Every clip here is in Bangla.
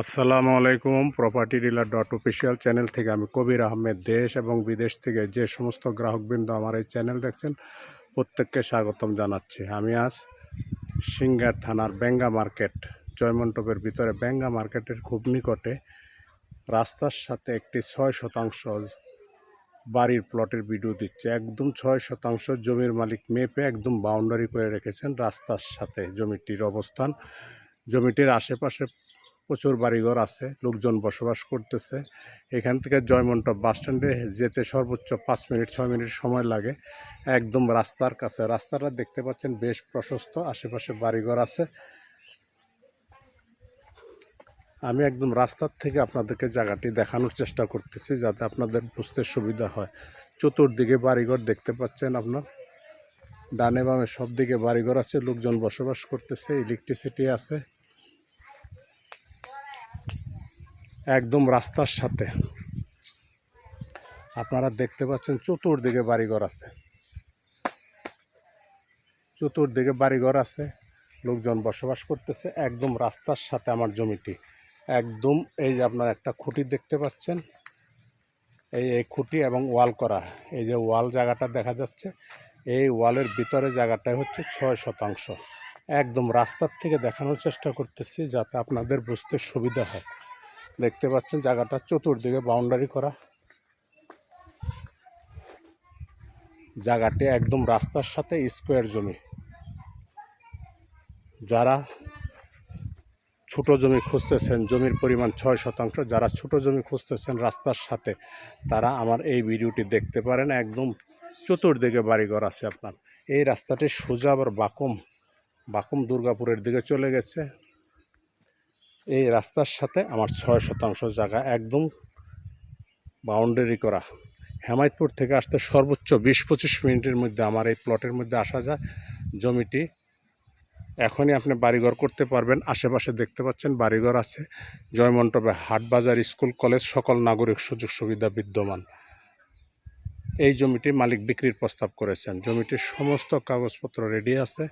আসসালামু আলাইকুম property dealer dot official channel থেকে আমি কবির আহমেদ। দেশ এবং বিদেশ থেকে যে সমস্ত গ্রাহকবৃন্দ আমার এই চ্যানেল দেখছেন, প্রত্যেককে স্বাগতম জানাচ্ছি। আমি আজ সিঙ্গার থানার বেঙ্গা মার্কেট, জয়মন্টপের ভিতরে। বেঙ্গা মার্কেটের খুব নিকটে রাস্তার সাথে একটি ছয় শতাংশ বাড়ির প্লটের ভিডিও দিচ্ছে। একদম ছয় শতাংশ জমির মালিক মেপে একদম বাউন্ডারি করে রেখেছেন রাস্তার সাথে জমিটির অবস্থান। জমিটির আশেপাশে প্রচুর বাড়িঘর আছে, লোকজন বসবাস করতেছে। এখান থেকে জয়মন্টপ বাস স্ট্যান্ডে যেতে সর্বোচ্চ পাঁচ মিনিট, ছয় মিনিট সময় লাগে। একদম রাস্তার কাছে। রাস্তাটা দেখতে পাচ্ছেন বেশ প্রশস্ত, আশেপাশে বাড়িঘর আছে। আমি একদম রাস্তার থেকে আপনাদেরকে জায়গাটি দেখানোর চেষ্টা করতেছি যাতে আপনাদের বুঝতে সুবিধা হয়। চতুর্দিকে বাড়িঘর দেখতে পাচ্ছেন আপনার। ডানে বামে সব দিকে বাড়িঘর আছে, লোকজন বসবাস করতেছে ইলেকট্রিসিটি আছে। একদম রাস্তার সাথে। আপনারা দেখতে পাচ্ছেন চতুর্দিকে বাড়িঘর আছে। চতুর্দিকে বাড়িঘর আছে, লোকজন বসবাস করতেছে, একদম রাস্তার সাথে আমার জমিটি। একদম এই যে আপনার একটা খুঁটি দেখতে পাচ্ছেন, এই এই খুঁটি এবং ওয়াল করা। এই যে ওয়াল জায়গাটা দেখা যাচ্ছে এই ওয়ালের ভিতরে জায়গাটাই হচ্ছে ছয় শতাংশ। একদম রাস্তার থেকে দেখানোর চেষ্টা করতেছি যাতে আপনাদের বুঝতে সুবিধা হয়। দেখতে পাচ্ছেন জায়গাটা চতুর্দিকে বাউন্ডারি করা। জায়গাটি একদম রাস্তার সাথে স্কোয়ার জমি। যারা ছোট জমি খুঁজতেছেন, জমির পরিমাণ ছয় শতাংশ, যারা ছোট জমি খুঁজতেছেন রাস্তার সাথে, তারা আমার এই ভিডিওটি দেখতে পারেন। একদম চতুর্দিকে বাড়িঘর আছে আপনার। এই রাস্তাটি সোজা আবার বাকুম বাকুম দুর্গাপুরের দিকে চলে গেছে। এই রাস্তার সাথে আমার ছয় শতাংশ জায়গা একদম বাউন্ডারি করা। হেমায়তপুর থেকে আসতে সর্বোচ্চ বিশ পঁচিশ মিনিটের মধ্যে আমার এই প্লটের মধ্যে আসা যায়। জমিটি এখনই আপনি বাড়িঘর করতে পারবেন। আশেপাশে দেখতে পাচ্ছেন বাড়িঘর আছে। জয়মন্টপে হাট বাজার স্কুল, কলেজ, সকল নাগরিক সুযোগ সুবিধা বিদ্যমান। এই জমিটি মালিক বিক্রির প্রস্তাব করেছেন। জমিটির সমস্ত কাগজপত্র রেডি আছে।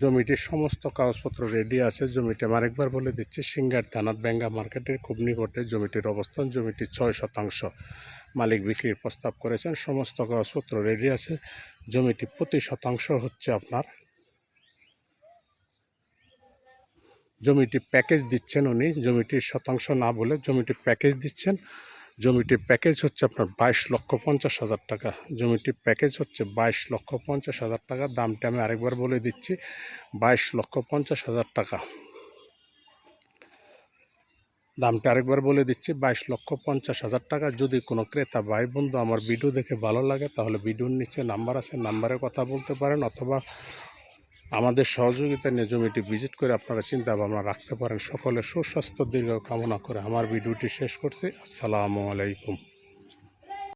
জমিটির সমস্ত কাগজপত্র রেডি আছে। জমিটি আমি আরেকবার বলে দিচ্ছি, সিঙ্গার থানার বেঙ্গা মার্কেটের খুব নিকটে জমিটির অবস্থান। জমিটি ছয় শতাংশ মালিক বিক্রির প্রস্তাব করেছেন। সমস্ত কাগজপত্র রেডি আছে। জমিটি প্রতি শতাংশ হচ্ছে আপনার। জমিটি প্যাকেজ দিচ্ছেন উনি। জমিটির শতাংশ না বলে জমিটি প্যাকেজ দিচ্ছেন। জমিটির প্যাকেজ হচ্ছে আপনার বাইশ লক্ষ পঞ্চাশ হাজার টাকা। জমিটির প্যাকেজ হচ্ছে বাইশ লক্ষ পঞ্চাশ হাজার টাকা। দামটা আমি আরেকবার বলে দিচ্ছি, বাইশ লক্ষ পঞ্চাশ হাজার টাকা। দামটা আরেকবার বলে দিচ্ছি, বাইশ লক্ষ পঞ্চাশ হাজার টাকা। যদি কোনো ক্রেতা ভাই বন্ধু আমার ভিডিও দেখে ভালো লাগে, তাহলে ভিডিওর নিচে নাম্বার আছে নাম্বারে কথা বলতে পারেন অথবা আমাদের সহযোগিতা নিয়ে জমিটি ভিজিট করে আপনারা চিন্তা ভাবনা রাখতে পারেন। সকলে সুস্বাস্থ্য, দীর্ঘ কামনা করে আমার ভিডিওটি শেষ করছি। আসসালামু আলাইকুম।